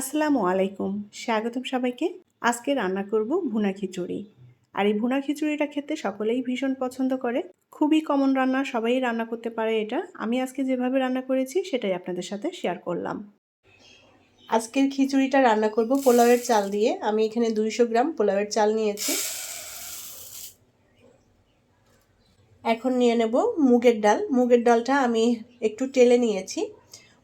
আসসালামু আলাইকুম, স্বাগতম সবাইকে। আজকে রান্না করব ভুনা খিচুড়ি। আর এই ভুনা খিচুড়িটা খেতে সকলেই ভীষণ পছন্দ করে। খুবই কমন রান্না, সবাই রান্না করতে পারে এটা। আমি আজকে যেভাবে রান্না করেছি, সেটাই আপনাদের সাথে শেয়ার করলাম। আজকের খিচুড়িটা রান্না করব পোলাওয়ের চাল দিয়ে। আমি এখানে দুইশো গ্রাম পোলাওয়ের চাল নিয়েছি। এখন নিয়ে নেব মুগের ডাল। মুগের ডালটা আমি একটু টেলে নিয়েছি।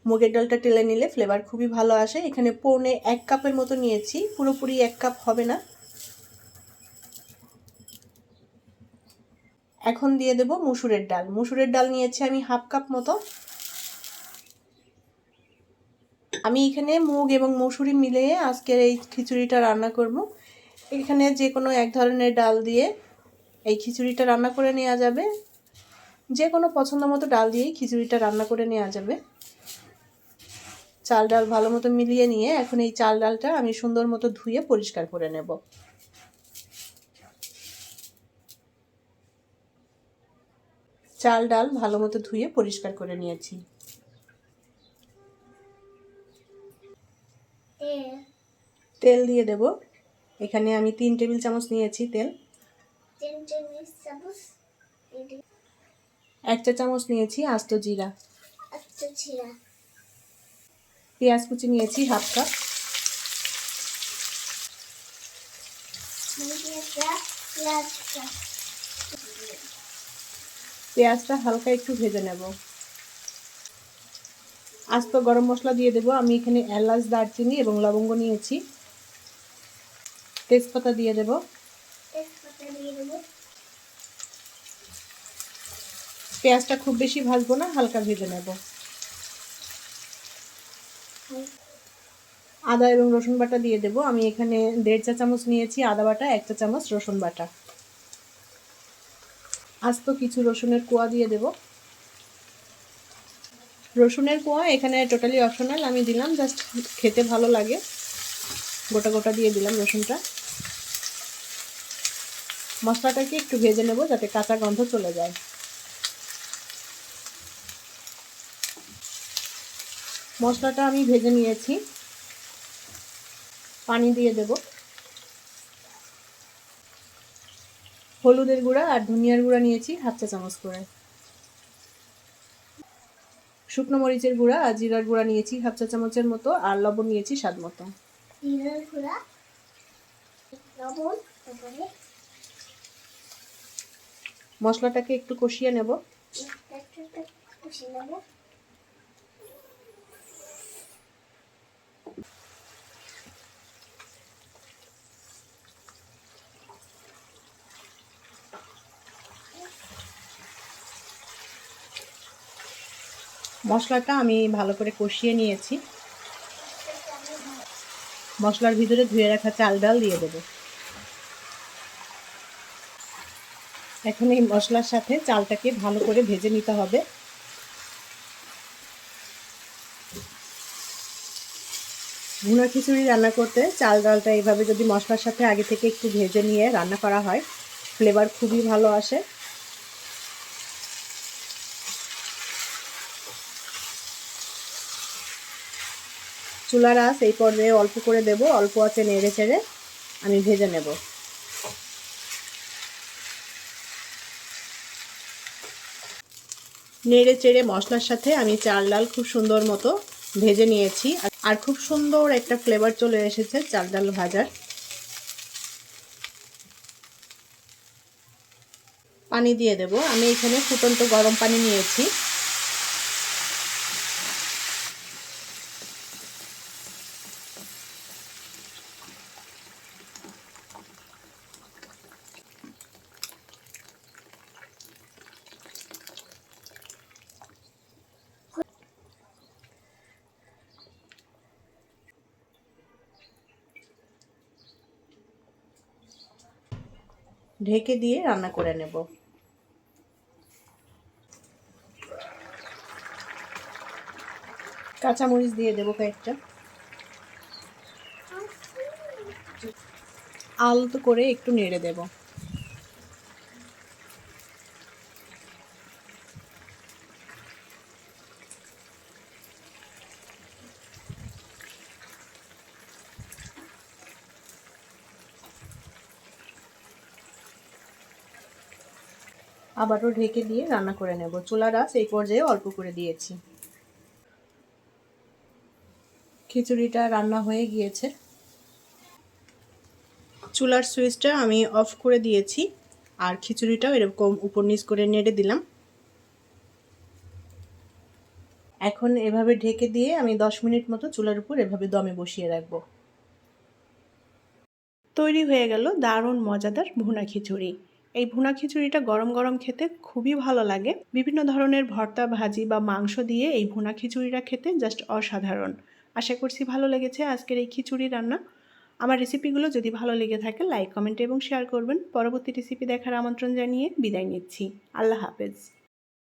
মুগের ডালটা টেলে নিলে ফ্লেভার খুবই ভালো আসে। এখানে পৌনে এক কাপের মতো নিয়েছি, পুরোপুরি এক কাপ হবে না। এখন দিয়ে দেব মুসুরের ডাল। মুসুরের ডাল নিয়েছি আমি হাফ কাপ মতো। আমি এখানে মুগ এবং মসুরি মিলিয়ে আজকের এই খিচুড়িটা রান্না করব। এখানে যে কোনো এক ধরনের ডাল দিয়ে এই খিচুড়িটা রান্না করে নেওয়া যাবে। যে কোনো পছন্দ মতো ডাল দিয়েই খিচুড়িটা রান্না করে নেওয়া যাবে। চাল ডাল ভালো মতো মিলিয়ে নিয়ে এখন এই চাল ডালটা আমি সুন্দর মতো ধুয়ে পরিষ্কার করে নেব। চাল ডাল ভালো মতো ধুয়ে পরিষ্কার করে নিয়েছি। তেল দিয়ে দেব। এখানে আমি তিন টেবিল চামচ নিয়েছি তেল। এক চা চামচ নিয়েছি আস্ত জিরা। পেঁয়াজ কুচি নিয়েছি হাফ কাপ। পেঁয়াজটা হালকা একটু ভেজে নেব। আস্ত গরম মশলা দিয়ে দেবো। আমি এখানে এলাচ, দারচিনি এবং লবঙ্গ নিয়েছি। তেজপাতা দিয়ে দেব। পেঁয়াজটা খুব বেশি ভাজবো না, হালকা ভেজে নেব। আদা এবং রসুন বাটা দিয়ে দেব। আমি এখানে দেড় চা চামচ নিয়েছি আদা বাটা, এক চা চামচ রসুন বাটা। আস্ত কিছু রসুনের কোয়া দিয়ে দেব। রসুনের কোয়া এখানে টোটালি অপশনাল আমি দিলাম জাস্ট খেতে ভালো লাগে। গোটা গোটা দিয়ে দিলাম রসুনটা। মশলাটাকে একটু ভেজে নেব যাতে কাঁচা গন্ধ চলে যায়। মশলাটা আমি ভেজে নিয়েছি। পানি দিয়ে দেব। হলুদের গুঁড়া আর ধনিয়ার গুঁড়া নিয়েছি হাফ চা চামচ করে। শুকনো মরিচের গুঁড়া আর জিরার গুঁড়া নিয়েছি হাফ চা চামচের মতো আর লবণ নিয়েছি স্বাদ মতো। মশলাটাকে একটু কষিয়ে নেব। মশলাটা আমি ভালো করে কষিয়ে নিয়েছি। মশলার ভিতরে ধুয়ে রাখা চাল ডাল দিয়ে দেবো। এখন এই মশলার সাথে চালটাকে ভালো করে ভেজে নিতে হবে। ভুনা খিচুড়ি রান্না করতে চাল ডালটা এইভাবে যদি মশলার সাথে আগে থেকে একটু ভেজে নিয়ে রান্না করা হয় ফ্লেভার খুবই ভালো আসে। চুলার আঁচ এই পর্যায়ে অল্প করে দেব, অল্প আছে নেড়ে চেড়ে আমি ভেজে নেব। নেড়ে চেড়ে মশলার সাথে আমি চাল ডাল খুব সুন্দর মতো ভেজে নিয়েছি। আর খুব সুন্দর একটা ফ্লেভার চলে এসেছে চাল ডাল ভাজার। পানি দিয়ে দেব। আমি এখানে ফুটন্ত গরম পানি নিয়েছি। ঢেকে দিয়ে রান্না করে নেব। কাঁচামরিচ দিয়ে দেবো কয়েকটা। আলতো করে একটু নেড়ে দেব। আবারও ঢেকে দিয়ে রান্না করে নেব। চুলার আঁচ এই পর্যায়ে অল্প করে দিয়েছি। খিচুড়িটা রান্না হয়ে গিয়েছে। চুলার সুইচটা আমি অফ করে দিয়েছি আর খিচুড়িটাও এরকম উপর নিচ করে নেড়ে দিলাম। এখন এভাবে ঢেকে দিয়ে আমি দশ মিনিট মতো চুলার উপর এভাবে দমে বসিয়ে রাখব। তৈরি হয়ে গেল দারুণ মজাদার ভুনা খিচুড়ি। এই ভুনা খিচুড়িটা গরম গরম খেতে খুবই ভালো লাগে। বিভিন্ন ধরনের ভর্তা, ভাজি বা মাংস দিয়ে এই ভুনা খিচুড়িটা খেতে জাস্ট অসাধারণ। আশা করছি ভালো লেগেছে আজকের এই খিচুড়ি রান্না। আমার রেসিপিগুলো যদি ভালো লেগে থাকে, লাইক, কমেন্ট এবং শেয়ার করবেন। পরবর্তী রেসিপি দেখার আমন্ত্রণ জানিয়ে বিদায় নিচ্ছি। আল্লাহ হাফেজ।